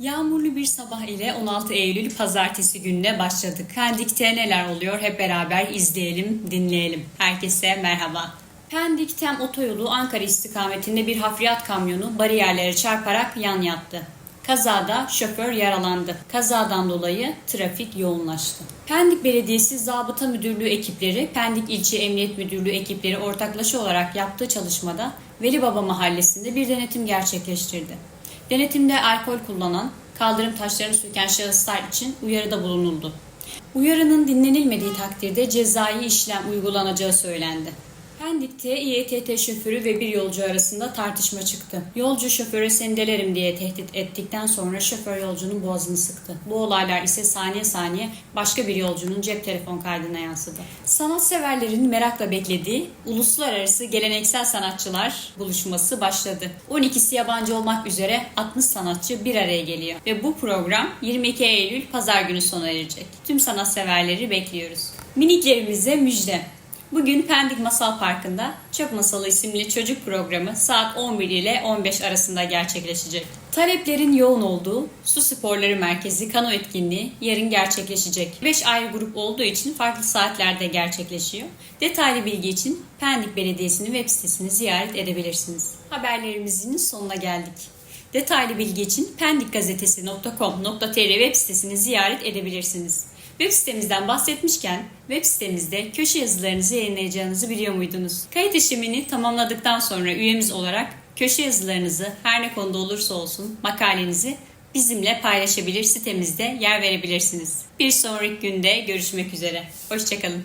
Yağmurlu bir sabah ile 16 Eylül pazartesi gününe başladık. Pendik'te neler oluyor hep beraber izleyelim, dinleyelim. Herkese merhaba. Pendik Tem otoyolu Ankara istikametinde bir hafriyat kamyonu bariyerlere çarparak yan yattı. Kazada şoför yaralandı. Kazadan dolayı trafik yoğunlaştı. Pendik Belediyesi Zabıta Müdürlüğü ekipleri, Pendik İlçe Emniyet Müdürlüğü ekipleri ortaklaşa olarak yaptığı çalışmada Velibaba Mahallesi'nde bir denetim gerçekleştirdi. Denetimde alkol kullanan, kaldırım taşlarını söken şahıslar için uyarıda bulunuldu. Uyarının dinlenilmediği takdirde cezai işlem uygulanacağı söylendi. Pendik'te İETT şoförü ve bir yolcu arasında tartışma çıktı. Yolcu şoföre sendelerim diye tehdit ettikten sonra şoför yolcunun boğazını sıktı. Bu olaylar ise saniye saniye başka bir yolcunun cep telefon kaydına yansıdı. Sanatseverlerin merakla beklediği uluslararası geleneksel sanatçılar buluşması başladı. 12'si yabancı olmak üzere 60 sanatçı bir araya geliyor. Ve bu program 22 Eylül pazar günü sona erecek. Tüm sanatseverleri bekliyoruz. Miniklerimize müjde. Bugün Pendik Masal Parkı'nda Çöp Masalı isimli çocuk programı saat 11 ile 15 arasında gerçekleşecek. Taleplerin yoğun olduğu Su Sporları Merkezi kano etkinliği yarın gerçekleşecek. 5 ayrı grup olduğu için farklı saatlerde gerçekleşiyor. Detaylı bilgi için Pendik Belediyesi'nin web sitesini ziyaret edebilirsiniz. Haberlerimizin sonuna geldik. Detaylı bilgi için pendikgazetesi.com.tr web sitesini ziyaret edebilirsiniz. Web sitemizden bahsetmişken web sitemizde köşe yazılarınızı yayınlayacağınızı biliyor muydunuz? Kayıt işlemini tamamladıktan sonra üyemiz olarak köşe yazılarınızı her ne konuda olursa olsun makalenizi bizimle paylaşabilir sitemizde yer verebilirsiniz. Bir sonraki günde görüşmek üzere. Hoşçakalın.